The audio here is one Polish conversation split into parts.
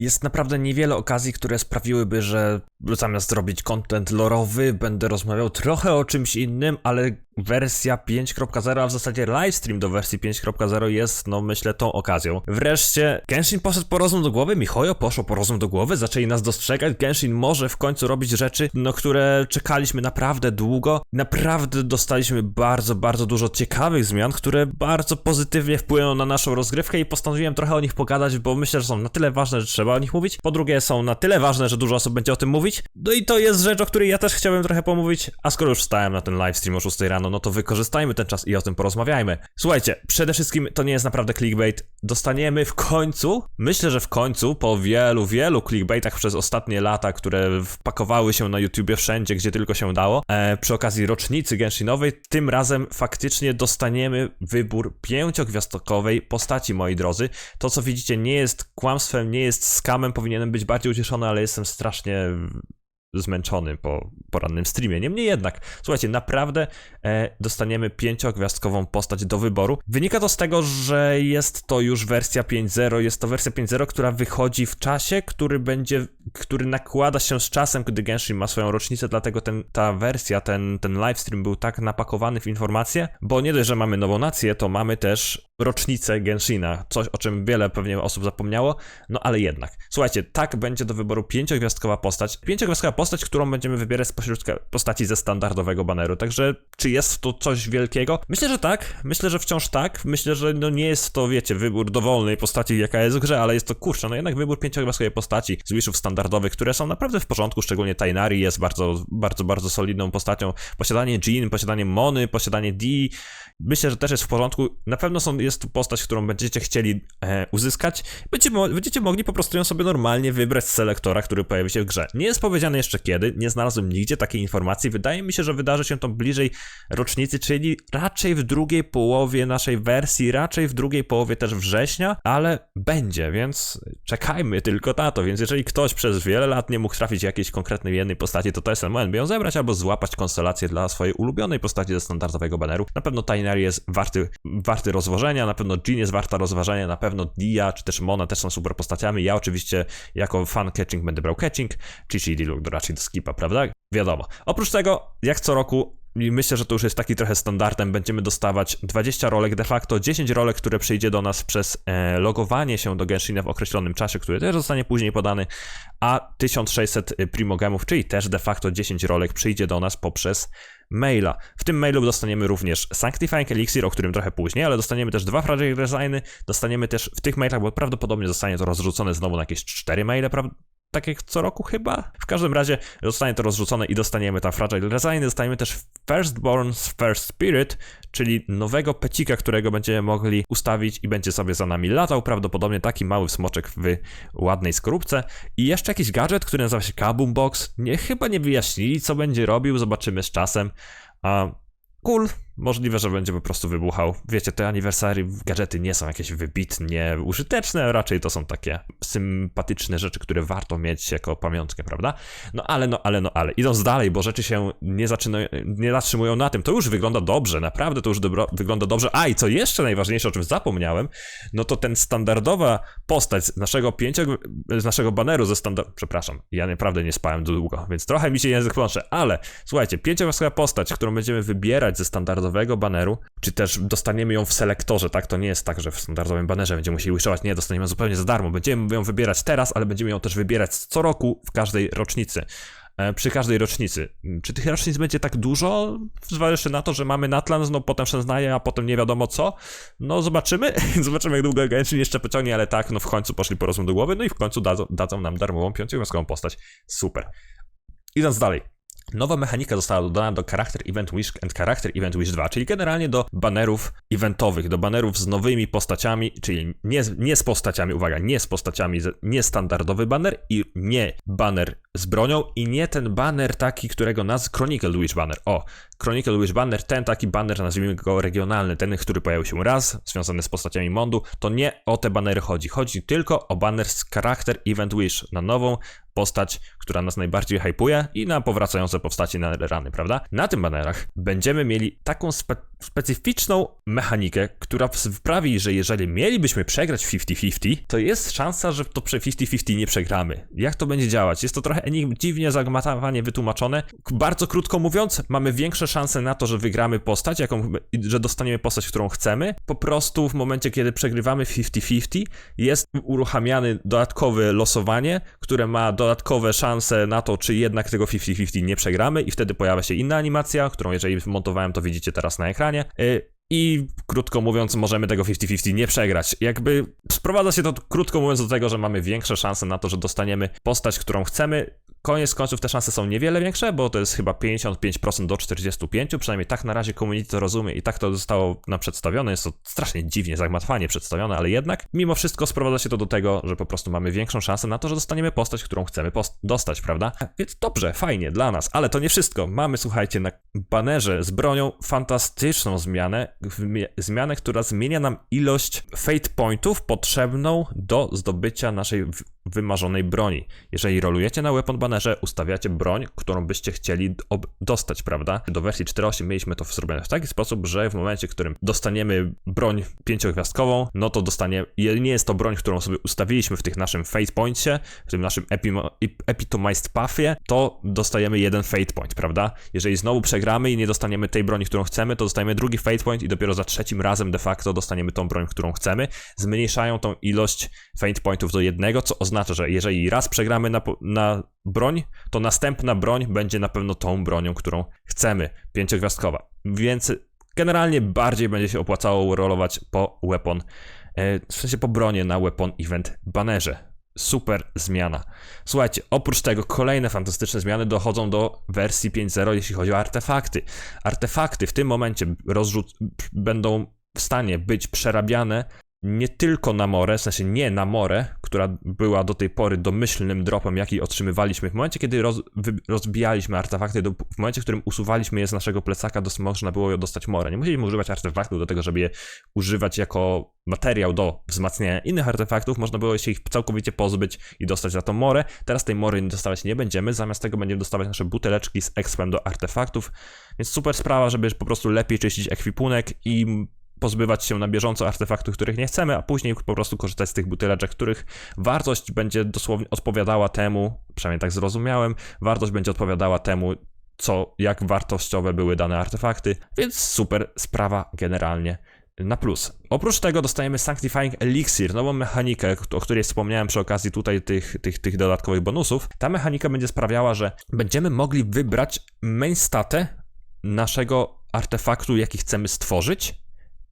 jest naprawdę niewiele okazji, które sprawiłyby, że zamiast zrobić content lorowy, będę rozmawiał trochę o czymś innym, ale wersja 5.0, a w zasadzie livestream do wersji 5.0 jest, no myślę, tą okazją. Wreszcie Genshin poszedł po rozum do głowy, Mihoyo poszło po rozum do głowy, zaczęli nas dostrzegać, Genshin może w końcu robić rzeczy, no które czekaliśmy naprawdę długo. Naprawdę dostaliśmy bardzo, bardzo dużo ciekawych zmian, które bardzo pozytywnie wpłyną na naszą rozgrywkę i postanowiłem trochę o nich pogadać, bo myślę, że są na tyle ważne, że trzeba o nich mówić. Po drugie, są na tyle ważne, że dużo osób będzie o tym mówić. No i to jest rzecz, o której ja też chciałem trochę pomówić, a skoro już wstałem na ten livestream o 6 rano, no to wykorzystajmy ten czas i o tym porozmawiajmy. Słuchajcie, przede wszystkim to nie jest naprawdę clickbait. Dostaniemy w końcu, myślę, że w końcu, po wielu, wielu clickbaitach przez ostatnie lata, które wpakowały się na YouTubie wszędzie, gdzie tylko się dało, e, przy okazji rocznicy Genshinowej, tym razem faktycznie dostaniemy wybór pięciogwiazdkowej postaci, moi drodzy. To, co widzicie, nie jest kłamstwem, nie jest skamem, powinienem być bardziej ucieszony, ale jestem strasznie zmęczony po porannym streamie. Niemniej jednak, słuchajcie, naprawdę e, dostaniemy pięciogwiazdkową postać do wyboru. Wynika to z tego, że jest to już wersja 5.0, jest to wersja 5.0, która wychodzi w czasie, który będzie, który nakłada się z czasem, gdy Genshin ma swoją rocznicę, dlatego ten, ta wersja, ten, ten livestream był tak napakowany w informacje, bo nie dość, że mamy nową nację, to mamy też rocznicę Genshina, coś o czym wiele pewnie osób zapomniało, no ale jednak. Słuchajcie, tak będzie do wyboru pięciogwiazdkowa postać. Pięciogwiazdkowa postać, którą będziemy wybierać spośród postaci ze standardowego baneru. Także czy jest to coś wielkiego? Myślę, że tak. Myślę, że wciąż tak. Myślę, że no nie jest to, wiecie, wybór dowolnej postaci, jaka jest w grze, ale jest to kurczę, no jednak wybór pięciogwiazdkowej postaci z wishów standardowych, które są naprawdę w porządku, szczególnie Tainari jest bardzo, bardzo, bardzo solidną postacią. Posiadanie Jean, posiadanie Mony, posiadanie Dee, myślę, że też jest w porządku. Na pewno są, jest to postać, którą będziecie chcieli e, uzyskać. Będziecie, mo będziecie mogli po prostu ją sobie normalnie wybrać z selektora, który pojawi się w grze. Nie jest powiedziane jeszcze kiedy, nie znalazłem nigdzie takiej informacji. Wydaje mi się, że wydarzy się to bliżej rocznicy, czyli raczej w drugiej połowie naszej wersji, raczej w drugiej połowie też września, ale będzie, więc czekajmy tylko na to. Więc jeżeli ktoś przez wiele lat nie mógł trafić jakiejś konkretnej jednej postaci, to to jest ten moment, by ją zebrać albo złapać konstelację dla swojej ulubionej postaci ze standardowego baneru. Na pewno Tainari jest warty, warty na pewno Jean jest warta rozważenia, na pewno Dia czy też Mona też są super postaciami. Ja oczywiście jako fan catching będę brał catching, Chichi Lilu raczej do skipa, prawda? Wiadomo. Oprócz tego, jak co roku i myślę, że to już jest taki trochę standardem. Będziemy dostawać 20 rolek, de facto 10 rolek, które przyjdzie do nas przez e, logowanie się do Genshina w określonym czasie, który też zostanie później podany, a 1600 primogemów, czyli też de facto 10 rolek przyjdzie do nas poprzez maila. W tym mailu dostaniemy również Sanctifying Elixir, o którym trochę później, ale dostaniemy też dwa Fragile Designy, dostaniemy też w tych mailach, bo prawdopodobnie zostanie to rozrzucone znowu na jakieś 4 maile? Tak jak co roku chyba. W każdym razie zostanie to rozrzucone i dostaniemy tam Fragile Design, dostaniemy też Firstborn's First Spirit, czyli nowego pecika, którego będziemy mogli ustawić i będzie sobie za nami latał, prawdopodobnie taki mały smoczek w ładnej skorupce. I jeszcze jakiś gadżet, który nazywa się Kaboom Box. Nie, chyba nie wyjaśnili, co będzie robił, zobaczymy z czasem. A cool, Możliwe, że będzie po prostu wybuchał. Wiecie, te aniversary gadżety nie są jakieś wybitnie użyteczne, raczej to są takie sympatyczne rzeczy, które warto mieć jako pamiątkę, prawda? No ale, no ale, no ale. Idąc dalej, bo rzeczy się nie, zaczynają, nie zatrzymują na tym. To już wygląda dobrze, naprawdę to już dobro, wygląda dobrze. A i co jeszcze najważniejsze, o czym zapomniałem, no to ten standardowa postać z naszego pięcio, z naszego baneru ze standard... Przepraszam, ja naprawdę nie spałem długo, więc trochę mi się język plącze, ale słuchajcie, pięciogwiazdkowa postać, którą będziemy wybierać ze standardowego standardowego baneru, czy też dostaniemy ją w selektorze, tak? To nie jest tak, że w standardowym banerze będziemy musieli wishować, nie, dostaniemy ją zupełnie za darmo. Będziemy ją wybierać teraz, ale będziemy ją też wybierać co roku w każdej rocznicy e, przy każdej rocznicy. Czy tych rocznic będzie tak dużo? Zważywszy na to, że mamy Natlan, no potem Szenznaje, a potem nie wiadomo co. No zobaczymy. zobaczymy, jak długo Genshin jeszcze pociągnie, ale tak, no w końcu poszli po rozum do głowy, no i w końcu dadzą, dadzą nam darmową piąciogwiazdkową postać. Super. Idąc dalej. Nowa mechanika została dodana do Character Event Wish and Character Event Wish 2, czyli generalnie do banerów eventowych, do banerów z nowymi postaciami, czyli nie, nie z postaciami, uwaga, nie z postaciami, nie standardowy baner i nie baner z bronią i nie ten baner taki, którego nas Chronicle Wish Banner. O, Chronicle Wish Banner, ten taki banner, nazwijmy go regionalny, ten, który pojawił się raz, związany z postaciami Mondu, to nie o te banery chodzi. Chodzi tylko o banner z Character Event Wish na nową postać, która nas najbardziej hypuje i na powracające postaci na rany, prawda? Na tym banerach będziemy mieli taką spe specyficzną mechanikę, która sprawi, że jeżeli mielibyśmy przegrać 50-50, to jest szansa, że to przy 50-50 nie przegramy. Jak to będzie działać? Jest to trochę enigm dziwnie zagmatowanie wytłumaczone. Bardzo krótko mówiąc, mamy większe szanse na to, że wygramy postać, jaką, że dostaniemy postać, którą chcemy. Po prostu w momencie, kiedy przegrywamy 50-50, jest uruchamiany dodatkowe losowanie, które ma dodatkowe szanse na to, czy jednak tego 50-50 nie przegramy i wtedy pojawia się inna animacja, którą jeżeli wmontowałem, to widzicie teraz na ekranie. Y, I krótko mówiąc, możemy tego 50-50 nie przegrać. Jakby sprowadza się to krótko mówiąc do tego, że mamy większe szanse na to, że dostaniemy postać, którą chcemy. Koniec końców te szanse są niewiele większe, bo to jest chyba 55% do 45%, przynajmniej tak na razie community to rozumie i tak to zostało nam przedstawione. Jest to strasznie dziwnie, zagmatwanie przedstawione, ale jednak mimo wszystko sprowadza się to do tego, że po prostu mamy większą szansę na to, że dostaniemy postać, którą chcemy post- dostać, prawda? Więc dobrze, fajnie dla nas, ale to nie wszystko. Mamy, słuchajcie, na banerze z bronią fantastyczną zmianę, zmianę, która zmienia nam ilość fate pointów potrzebną do zdobycia naszej wymarzonej broni. Jeżeli rolujecie na weapon banerze, ustawiacie broń, którą byście chcieli dostać, prawda? Do wersji 4.8 mieliśmy to zrobione w taki sposób, że w momencie, w którym dostaniemy broń pięciogwiazdkową, no to dostanie, nie jest to broń, którą sobie ustawiliśmy w tych naszym fate pointsie, w tym naszym epitomized pathie, to dostajemy jeden fate point, prawda? Jeżeli znowu przegramy i nie dostaniemy tej broni, którą chcemy, to dostajemy drugi fate point i dopiero za trzecim razem de facto dostaniemy tą broń, którą chcemy. Zmniejszają tą ilość fate pointów do jednego, co oznacza, że jeżeli raz przegramy na, na broń, to następna broń będzie na pewno tą bronią, którą chcemy, pięciogwiazdkowa. Więc generalnie bardziej będzie się opłacało rolować po weapon, e, w sensie po bronie na weapon event banerze. Super zmiana. Słuchajcie, oprócz tego kolejne fantastyczne zmiany dochodzą do wersji 5.0, jeśli chodzi o artefakty. Artefakty w tym momencie rozrzut będą w stanie być przerabiane nie tylko na morę, w sensie nie na morę, która była do tej pory domyślnym dropem, jaki otrzymywaliśmy w momencie, kiedy roz, rozbijaliśmy artefakty, do, w momencie, w którym usuwaliśmy je z naszego plecaka, dos, można było dostać morę. Nie musieliśmy używać artefaktów do tego, żeby je używać jako materiał do wzmacniania innych artefaktów, można było się ich całkowicie pozbyć i dostać za to morę. Teraz tej mory dostawać nie będziemy, zamiast tego będziemy dostawać nasze buteleczki z expem do artefaktów, więc super sprawa, żeby po prostu lepiej czyścić ekwipunek i pozbywać się na bieżąco artefaktów, których nie chcemy, a później po prostu korzystać z tych buteleczek, których wartość będzie dosłownie odpowiadała temu, przynajmniej tak zrozumiałem, wartość będzie odpowiadała temu, co, jak wartościowe były dane artefakty, więc super sprawa generalnie na plus. Oprócz tego dostajemy Sanctifying Elixir, nową mechanikę, o której wspomniałem przy okazji tutaj tych, tych, tych dodatkowych bonusów. Ta mechanika będzie sprawiała, że będziemy mogli wybrać main statę naszego artefaktu, jaki chcemy stworzyć,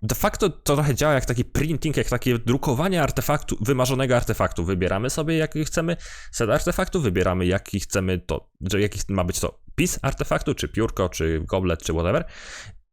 De facto to trochę działa jak taki printing, jak takie drukowanie artefaktu, wymarzonego artefaktu. Wybieramy sobie jaki chcemy set artefaktu, wybieramy jaki chcemy to, że jaki ma być to pis artefaktu, czy piórko, czy goblet, czy whatever.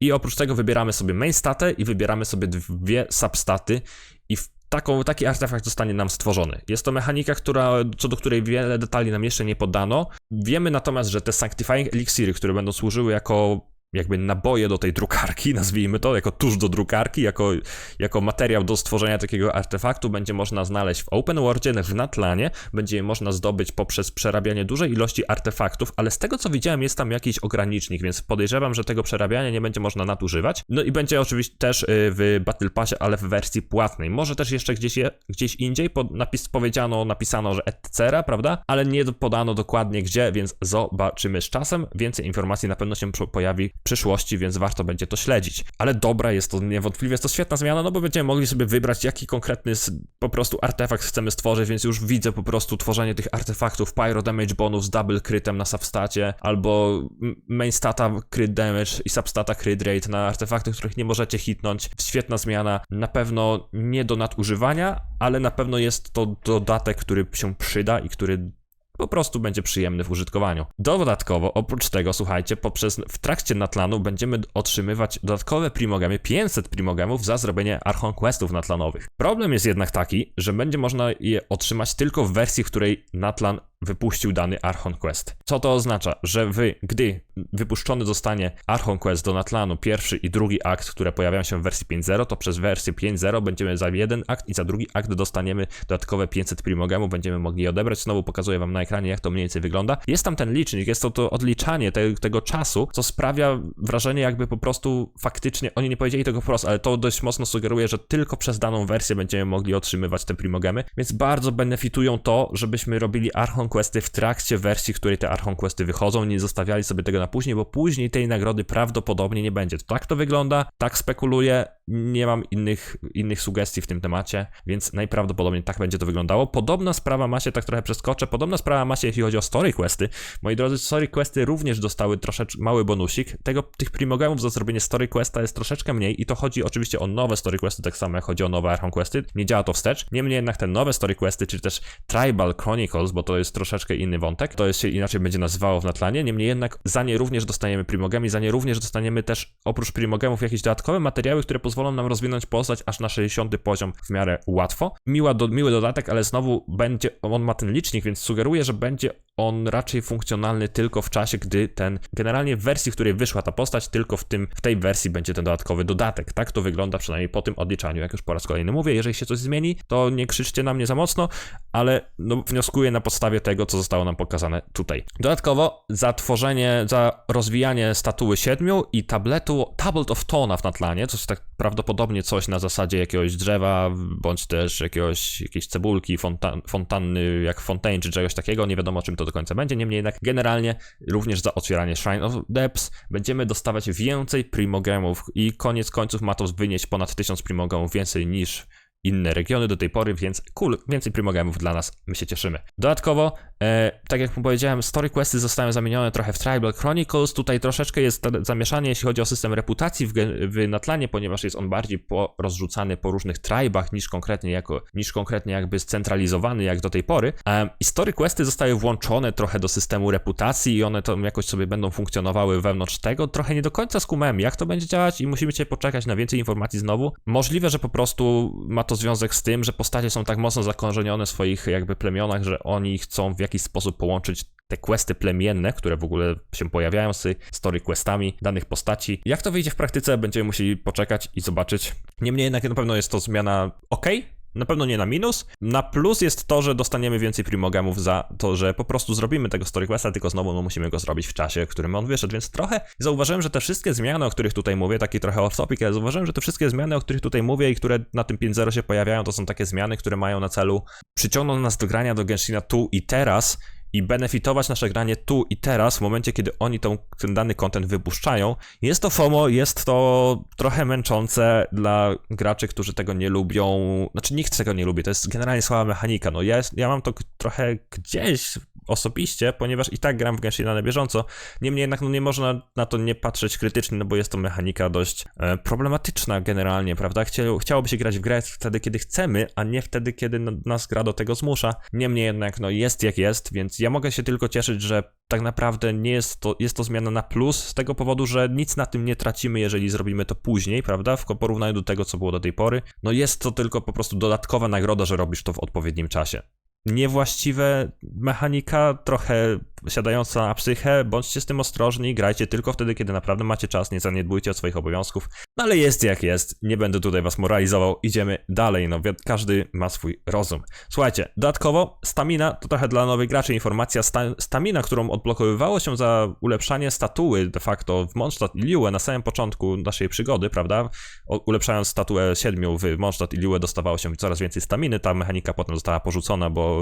I oprócz tego wybieramy sobie main statę i wybieramy sobie dwie substaty i taką, taki artefakt zostanie nam stworzony. Jest to mechanika, która, co do której wiele detali nam jeszcze nie podano. Wiemy natomiast, że te Sanctifying Elixiry, które będą służyły jako jakby naboje do tej drukarki, nazwijmy to, jako tusz do drukarki, jako, jako materiał do stworzenia takiego artefaktu będzie można znaleźć w Open Worldzie, w Natlanie, będzie je można zdobyć poprzez przerabianie dużej ilości artefaktów, ale z tego co widziałem jest tam jakiś ogranicznik, więc podejrzewam, że tego przerabiania nie będzie można nadużywać. No i będzie oczywiście też y, w Battle Passie, ale w wersji płatnej. Może też jeszcze gdzieś, je, gdzieś indziej pod, napis, powiedziano, napisano, że etc., prawda? Ale nie podano dokładnie gdzie, więc zobaczymy z czasem. Więcej informacji na pewno się pojawi przyszłości, więc warto będzie to śledzić. Ale dobra jest to, niewątpliwie jest to świetna zmiana, no bo będziemy mogli sobie wybrać, jaki konkretny po prostu artefakt chcemy stworzyć, więc już widzę po prostu tworzenie tych artefaktów, pyro damage bonus, double crytem na substacie, albo main stata crit damage i substata crit rate na artefakty, których nie możecie hitnąć. Świetna zmiana, na pewno nie do nadużywania, ale na pewno jest to dodatek, który się przyda i który po prostu będzie przyjemny w użytkowaniu. Dodatkowo, oprócz tego, słuchajcie, poprzez w trakcie Natlanu będziemy otrzymywać dodatkowe primogemy, 500 primogemów za zrobienie Archon Questów natlanowych. Problem jest jednak taki, że będzie można je otrzymać tylko w wersji, w której Natlan wypuścił dany Archon Quest. Co to oznacza? Że wy, gdy wypuszczony zostanie Archon Quest do Natlanu, pierwszy i drugi akt, które pojawiają się w wersji 5.0, to przez wersję 5.0 będziemy za jeden akt i za drugi akt dostaniemy dodatkowe 500 primogemu, będziemy mogli je odebrać. Znowu pokazuję wam na ekranie, jak to mniej więcej wygląda. Jest tam ten licznik, jest to to odliczanie te, tego czasu, co sprawia wrażenie, jakby po prostu faktycznie, oni nie powiedzieli tego wprost, ale to dość mocno sugeruje, że tylko przez daną wersję będziemy mogli otrzymywać te primogemy, więc bardzo benefitują to, żebyśmy robili Archon Questy w trakcie wersji, w której te Archon Questy wychodzą, nie zostawiali sobie tego na później, bo później tej nagrody prawdopodobnie nie będzie. Tak to wygląda, tak spekuluję, nie mam innych, innych sugestii w tym temacie, więc najprawdopodobniej tak będzie to wyglądało. Podobna sprawa ma się, tak trochę przeskoczę, podobna sprawa ma się, jeśli chodzi o story questy. Moi drodzy, story questy również dostały troszeczkę mały bonusik. Tego, tych primogemów za zrobienie story questa jest troszeczkę mniej i to chodzi oczywiście o nowe story questy, tak samo jak chodzi o nowe Archon questy. Nie działa to wstecz. Niemniej jednak te nowe story questy, czy też Tribal Chronicles, bo to jest troszeczkę inny wątek, to jest się inaczej będzie nazywało w Natlanie. Niemniej jednak za nie również dostajemy primogemi, za nie również dostaniemy też oprócz primogemów jakieś dodatkowe materiały, które pozwolą nam rozwinąć postać aż na 60 poziom w miarę łatwo. Miła do, miły dodatek, ale znowu będzie, on ma ten licznik, więc sugeruje, że będzie on raczej funkcjonalny tylko w czasie, gdy ten, generalnie w wersji, w której wyszła ta postać, tylko w tym, w tej wersji będzie ten dodatkowy dodatek. Tak to wygląda przynajmniej po tym odliczaniu, jak już po raz kolejny mówię. Jeżeli się coś zmieni, to nie krzyczcie na mnie za mocno, ale no, wnioskuję na podstawie tego, co zostało nam pokazane tutaj. Dodatkowo za tworzenie, za rozwijanie statuły siedmiu i tabletu Tablet of Tona w Natlanie, co jest tak prawdopodobnie coś na zasadzie jakiegoś drzewa, bądź też jakiegoś, jakiejś cebulki, fontan, fontanny jak Fontaine czy czegoś takiego, nie wiadomo czym to do końca będzie, niemniej jednak generalnie również za otwieranie Shrine of Depths będziemy dostawać więcej primogemów i koniec końców ma to wynieść ponad 1000 primogemów więcej niż inne regiony do tej pory, więc cool, więcej primogemów dla nas, my się cieszymy. Dodatkowo, e, tak jak powiedziałem, story questy zostały zamienione trochę w Tribal Chronicles, tutaj troszeczkę jest zamieszanie, jeśli chodzi o system reputacji w, w Natlanie, ponieważ jest on bardziej po, rozrzucany po różnych tribach niż konkretnie jako, niż konkretnie jakby scentralizowany jak do tej pory. E, I story questy zostały włączone trochę do systemu reputacji i one to jakoś sobie będą funkcjonowały wewnątrz tego. Trochę nie do końca skumałem, jak to będzie działać i musimy cię poczekać na więcej informacji znowu. Możliwe, że po prostu ma to związek z tym, że postacie są tak mocno zakorzenione w swoich jakby plemionach, że oni chcą w jakiś sposób połączyć te questy plemienne, które w ogóle się pojawiają z story questami danych postaci. Jak to wyjdzie w praktyce, będziemy musieli poczekać i zobaczyć. Niemniej jednak na pewno jest to zmiana ok, na pewno nie na minus. Na plus jest to, że dostaniemy więcej primogemów za to, że po prostu zrobimy tego story questa, tylko znowu no, musimy go zrobić w czasie, w którym on wyszedł, więc trochę zauważyłem, że te wszystkie zmiany, o których tutaj mówię, taki trochę off topic, ale zauważyłem, że te wszystkie zmiany, o których tutaj mówię i które na tym 5.0 się pojawiają, to są takie zmiany, które mają na celu przyciągnąć nas do grania do Genshina tu i teraz i benefitować nasze granie tu i teraz, w momencie, kiedy oni tą, ten dany content wypuszczają. Jest to FOMO, jest to trochę męczące dla graczy, którzy tego nie lubią. Znaczy, nikt tego nie lubi, to jest generalnie słaba mechanika. No ja, ja mam to trochę gdzieś osobiście, ponieważ i tak gram w Genshina na bieżąco. Niemniej jednak no, nie można na to nie patrzeć krytycznie, no bo jest to mechanika dość e, problematyczna generalnie, prawda? Chciało, chciałoby się grać w grę wtedy, kiedy chcemy, a nie wtedy, kiedy nas gra do tego zmusza. Niemniej jednak, no jest jak jest, więc ja mogę się tylko cieszyć, że tak naprawdę nie jest to, jest to zmiana na plus, z tego powodu, że nic na tym nie tracimy, jeżeli zrobimy to później, prawda? W porównaniu do tego, co było do tej pory. No jest to tylko po prostu dodatkowa nagroda, że robisz to w odpowiednim czasie niewłaściwe mechanika, trochę siadająca na psychę, bądźcie z tym ostrożni, grajcie tylko wtedy, kiedy naprawdę macie czas, nie zaniedbujcie od swoich obowiązków. No ale jest jak jest, nie będę tutaj was moralizował, idziemy dalej, no każdy ma swój rozum. Słuchajcie, dodatkowo stamina to trochę dla nowych graczy informacja, sta stamina, którą odblokowywało się za ulepszanie statuły de facto w Mondstadt i Liue na samym początku naszej przygody, prawda? Ulepszając statuę siedmiu w Mondstadt i Liue dostawało się coraz więcej staminy, ta mechanika potem została porzucona, bo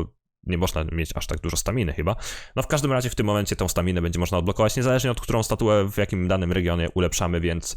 nie można mieć aż tak dużo staminy chyba. No w każdym razie w tym momencie tą staminę będzie można odblokować, niezależnie od którą statuę w jakim danym regionie ulepszamy, więc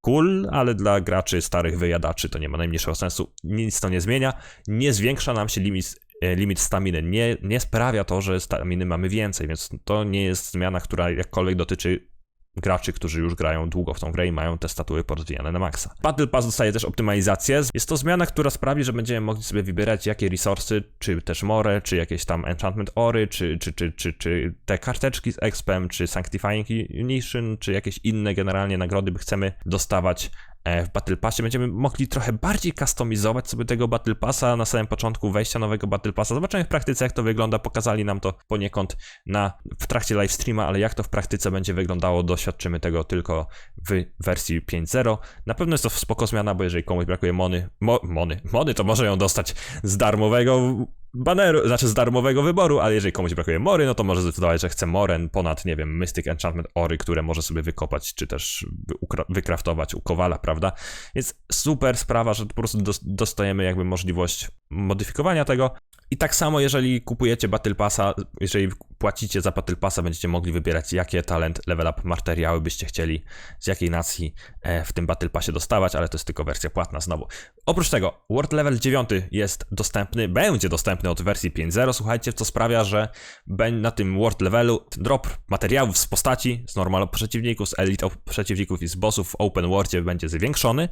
cool, ale dla graczy starych wyjadaczy to nie ma najmniejszego sensu. Nic to nie zmienia. Nie zwiększa nam się limit, e, limit staminy. Nie, nie sprawia to, że staminy mamy więcej, więc to nie jest zmiana, która jakkolwiek dotyczy graczy, którzy już grają długo w tą grę i mają te statuły porozwijane na maksa. Battle Pass dostaje też optymalizację. Jest to zmiana, która sprawi, że będziemy mogli sobie wybierać jakie resursy, czy też more, czy jakieś tam enchantment ory, czy, czy, czy, czy, czy te karteczki z expem, czy sanctifying unition, czy jakieś inne generalnie nagrody by chcemy dostawać w Battle Passie. Będziemy mogli trochę bardziej customizować sobie tego Battle Passa na samym początku wejścia nowego Battle Passa. Zobaczymy w praktyce, jak to wygląda. Pokazali nam to poniekąd na, w trakcie live streama, ale jak to w praktyce będzie wyglądało, doświadczymy tego tylko w wersji 5.0. Na pewno jest to spoko zmiana, bo jeżeli komuś brakuje mony, mo, mony, mony, to może ją dostać z darmowego baneru, znaczy z darmowego wyboru, ale jeżeli komuś brakuje mory, no to może zdecydować, że chce moren ponad, nie wiem, Mystic Enchantment Ory, które może sobie wykopać, czy też wykraftować u Kowala, prawda? Więc super sprawa, że po prostu dostajemy jakby możliwość modyfikowania tego. I tak samo, jeżeli kupujecie Battle Passa, jeżeli płacicie za Battle Passa, będziecie mogli wybierać, jakie talent, level up, materiały byście chcieli, z jakiej nacji e, w tym Battle Passie dostawać, ale to jest tylko wersja płatna znowu. Oprócz tego, World Level 9 jest dostępny, będzie dostępny od wersji 5.0, słuchajcie, co sprawia, że na tym World Levelu drop materiałów z postaci, z normal przeciwników, z elite przeciwników i z bossów w Open Worldzie będzie zwiększony.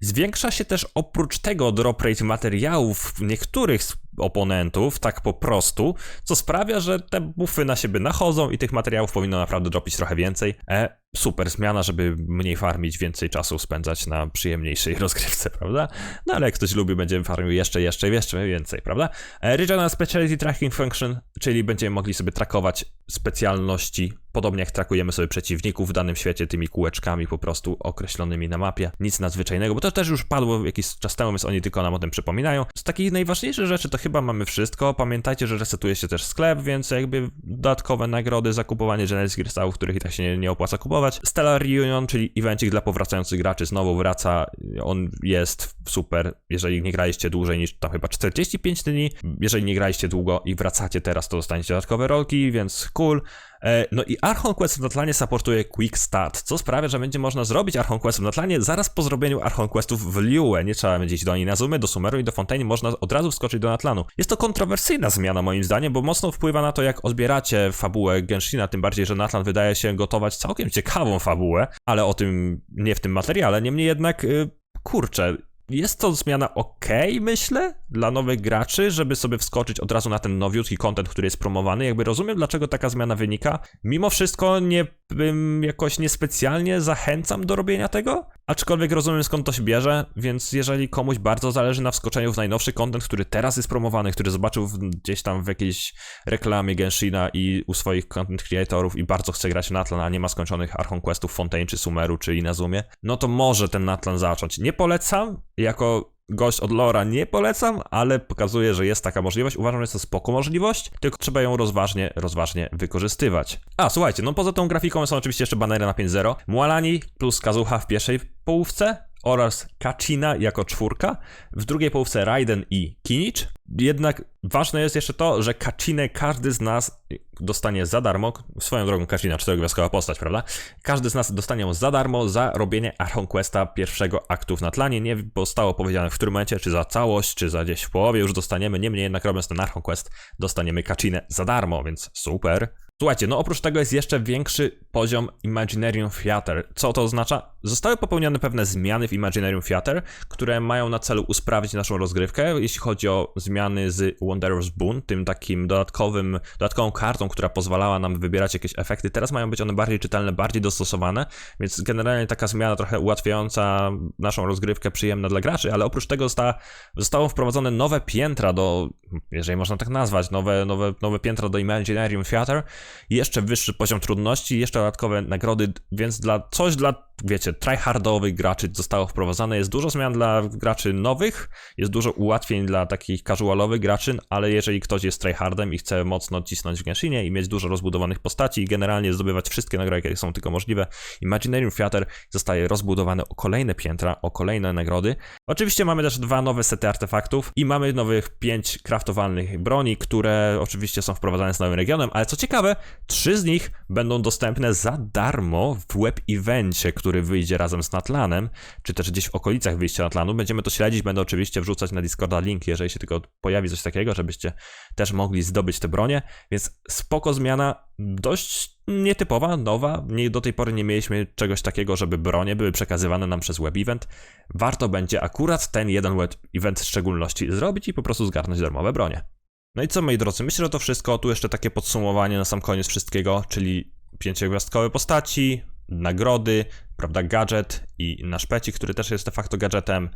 Zwiększa się też oprócz tego drop rate materiałów niektórych oponentów, tak po prostu, co sprawia, że te buffy na siebie nachodzą i tych materiałów powinno naprawdę dropić trochę więcej. E, super zmiana, żeby mniej farmić, więcej czasu spędzać na przyjemniejszej rozgrywce, prawda? No ale jak ktoś lubi, będzie farmił jeszcze, jeszcze, jeszcze więcej, prawda? E, Regional Speciality Tracking Function, czyli będziemy mogli sobie trakować specjalności, podobnie jak trakujemy sobie przeciwników w danym świecie tymi kółeczkami po prostu określonymi na mapie. Nic nadzwyczajnego, bo to też już padło jakiś czas temu, więc oni tylko nam o tym przypominają. Z takich najważniejszych rzeczy to chyba mamy wszystko. Pamiętajcie, że resetuje się też sklep, więc jakby dodatkowe nagrody za kupowanie Genesis Crystałów, których i tak się nie, nie opłaca kupować. Stellar Reunion, czyli evencik dla powracających graczy, znowu wraca. On jest super, jeżeli nie graliście dłużej niż tam chyba 45 dni. Jeżeli nie graliście długo i wracacie teraz, to dostaniecie dodatkowe rolki, więc cool. E, no i Archon Quest w Natlanie supportuje Quick Start, co sprawia, że będzie można zrobić Archon Quest w Natlanie zaraz po zrobieniu Archon Questów w Liyue. Nie trzeba będzie iść do Inazumy, do Sumeru i do Fontaine, można od razu wskoczyć do Natlanu. Jest to kontrowersyjna zmiana moim zdaniem, bo mocno wpływa na to, jak odbieracie fabułę Genshina, tym bardziej, że Natlan wydaje się gotować całkiem ciekawą fabułę, ale o tym nie w tym materiale. Niemniej jednak, yy, kurczę, jest to zmiana ok, myślę, dla nowych graczy, żeby sobie wskoczyć od razu na ten nowiutki content, który jest promowany. Jakby rozumiem, dlaczego taka zmiana wynika. Mimo wszystko nie bym jakoś niespecjalnie zachęcam do robienia tego, aczkolwiek rozumiem skąd to się bierze, więc jeżeli komuś bardzo zależy na wskoczeniu w najnowszy content, który teraz jest promowany, który zobaczył gdzieś tam w jakiejś reklamie Genshina i u swoich content creatorów i bardzo chce grać w Natlan, a nie ma skończonych Archon Questów Fontaine czy Sumeru czy Inazumie, no to może ten Natlan zacząć. Nie polecam, jako gość od Lora nie polecam, ale pokazuje, że jest taka możliwość. Uważam, że jest to spoko możliwość, tylko trzeba ją rozważnie, rozważnie wykorzystywać. A, słuchajcie, no poza tą grafiką są oczywiście jeszcze banery na 5.0. Mualani plus Kazuha w pierwszej połówce, oraz Kachina jako czwórka, w drugiej połówce Raiden i Kinich. Jednak ważne jest jeszcze to, że Kachinę każdy z nas dostanie za darmo, swoją drogą Kachina, czterogwiazdkowa postać, prawda? Każdy z nas dostanie ją za darmo za robienie Archon Questa pierwszego aktu w Natlanie. Nie zostało powiedziane w którym momencie, czy za całość, czy za gdzieś w połowie już dostaniemy. Niemniej jednak robiąc ten Archon Quest, dostaniemy Kachinę za darmo, więc super. Słuchajcie, no oprócz tego jest jeszcze większy poziom Imaginarium Theater. Co to oznacza? Zostały popełnione pewne zmiany w Imaginarium Theater, które mają na celu usprawnić naszą rozgrywkę, jeśli chodzi o zmiany z Wanderer's Boon, tym takim dodatkowym, dodatkową kartą, która pozwalała nam wybierać jakieś efekty. Teraz mają być one bardziej czytelne, bardziej dostosowane, więc generalnie taka zmiana trochę ułatwiająca naszą rozgrywkę, przyjemna dla graczy, ale oprócz tego zostało zostało wprowadzone nowe piętra do, jeżeli można tak nazwać, nowe, nowe, nowe piętra do Imaginarium Theater, jeszcze wyższy poziom trudności, jeszcze dodatkowe nagrody, więc dla coś dla, wiecie, tryhardowych graczy zostało wprowadzone. Jest dużo zmian dla graczy nowych, jest dużo ułatwień dla takich casualowych graczy, ale jeżeli ktoś jest tryhardem i chce mocno cisnąć w Genshinie i mieć dużo rozbudowanych postaci i generalnie zdobywać wszystkie nagrody, jakie są tylko możliwe, Imaginarium Theater zostaje rozbudowany o kolejne piętra, o kolejne nagrody. Oczywiście mamy też dwa nowe sety artefaktów i mamy nowych pięć kraftowalnych broni, które oczywiście są wprowadzane z nowym regionem, ale co ciekawe, trzy z nich będą dostępne za darmo w web evencie, który wyjdzie razem z Natlanem, czy też gdzieś w okolicach wyjścia Natlanu. Będziemy to śledzić, będę oczywiście wrzucać na Discorda link, jeżeli się tylko pojawi coś takiego, żebyście też mogli zdobyć te bronie, więc spoko zmiana, dość nietypowa, nowa. Nie, do tej pory nie mieliśmy czegoś takiego, żeby bronie były przekazywane nam przez web event. Warto będzie akurat ten jeden web event w szczególności zrobić i po prostu zgarnąć darmowe bronie. No i co moi drodzy, myślę, że to wszystko. Tu jeszcze takie podsumowanie na sam koniec wszystkiego, czyli pięciogwiazdkowe postaci, nagrody, prawda, gadżet i nasz pecik, który też jest de facto gadżetem.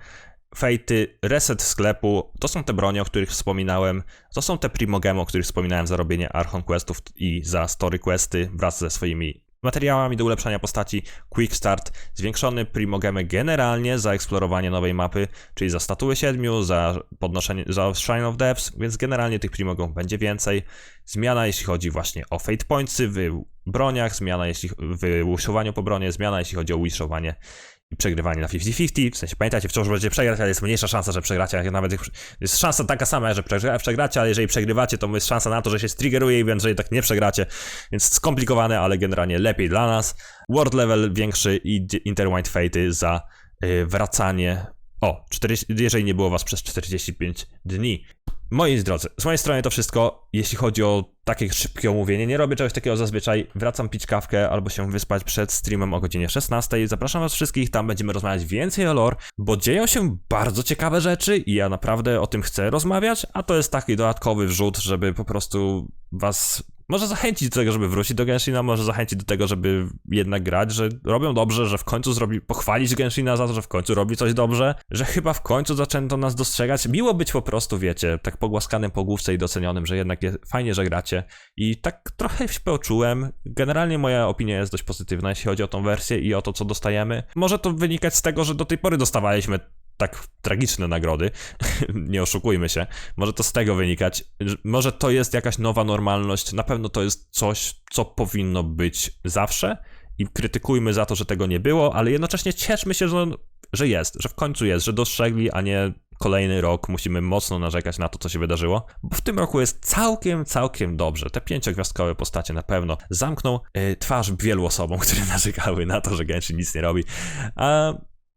Fejty, reset sklepu, to są te bronie, o których wspominałem, to są te primogemy, o których wspominałem za robienie Archon Questów i za Story Questy wraz ze swoimi materiałami do ulepszania postaci, Quick Start, zwiększony primogemy generalnie za eksplorowanie nowej mapy, czyli za statuły 7, za podnoszenie, za Shrine of Depths, więc generalnie tych primogów będzie więcej. Zmiana jeśli chodzi właśnie o Fate Pointsy w broniach, zmiana jeśli w wishowaniu po bronie, zmiana jeśli chodzi o wishowanie przegrywanie na 50-50, w sensie pamiętajcie, wciąż będziecie przegrać, ale jest mniejsza szansa, że przegracie, nawet jest szansa taka sama, że przegra- przegracie, ale jeżeli przegrywacie, to jest szansa na to, że się striggeruje i jeżeli tak nie przegracie, więc skomplikowane, ale generalnie lepiej dla nas. World level większy i Interwined Fate'y za yy, wracanie o, 40, jeżeli nie było was przez 45 dni. Moi drodzy, z mojej strony to wszystko. Jeśli chodzi o takie szybkie omówienie, nie robię czegoś takiego zazwyczaj. Wracam pić kawkę albo się wyspać przed streamem o godzinie 16. Zapraszam was wszystkich, tam będziemy rozmawiać więcej o lore, bo dzieją się bardzo ciekawe rzeczy i ja naprawdę o tym chcę rozmawiać, a to jest taki dodatkowy wrzut, żeby po prostu was może zachęcić do tego, żeby wrócić do Genshina, może zachęcić do tego, żeby jednak grać, że robią dobrze, że w końcu zrobi, pochwalić Genshina za to, że w końcu robi coś dobrze, że chyba w końcu zaczęto nas dostrzegać. Miło być po prostu, wiecie, tak pogłaskanym po główce i docenionym, że jednak jest, fajnie, że gracie i tak trochę się poczułem. Generalnie moja opinia jest dość pozytywna, jeśli chodzi o tą wersję i o to, co dostajemy. Może to wynikać z tego, że do tej pory dostawaliśmy tak tragiczne nagrody, nie oszukujmy się, może to z tego wynikać, może to jest jakaś nowa normalność, na pewno to jest coś, co powinno być zawsze. I krytykujmy za to, że tego nie było, ale jednocześnie cieszmy się, że, że jest, że w końcu jest, że dostrzegli, a nie kolejny rok musimy mocno narzekać na to, co się wydarzyło, bo w tym roku jest całkiem, całkiem dobrze. Te pięciogwiazdkowe postacie na pewno zamkną yy, twarz wielu osobom, które narzekały na to, że Genshin nic nie robi, a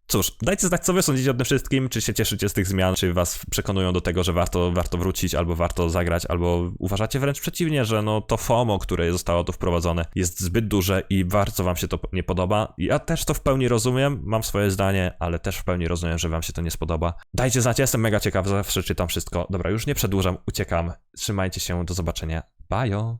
Cóż, dajcie znać, co wy sądzicie o tym wszystkim, czy się cieszycie z tych zmian, czy was przekonują do tego, że warto, warto wrócić, albo warto zagrać, albo uważacie wręcz przeciwnie, że no to FOMO, które zostało tu wprowadzone, jest zbyt duże i bardzo wam się to nie podoba. Ja też to w pełni rozumiem, mam swoje zdanie, ale też w pełni rozumiem, że wam się to nie spodoba. Dajcie znać, jestem mega ciekaw, zawsze czytam wszystko. Dobra, już nie przedłużam, uciekam. Trzymajcie się, do zobaczenia. Bye!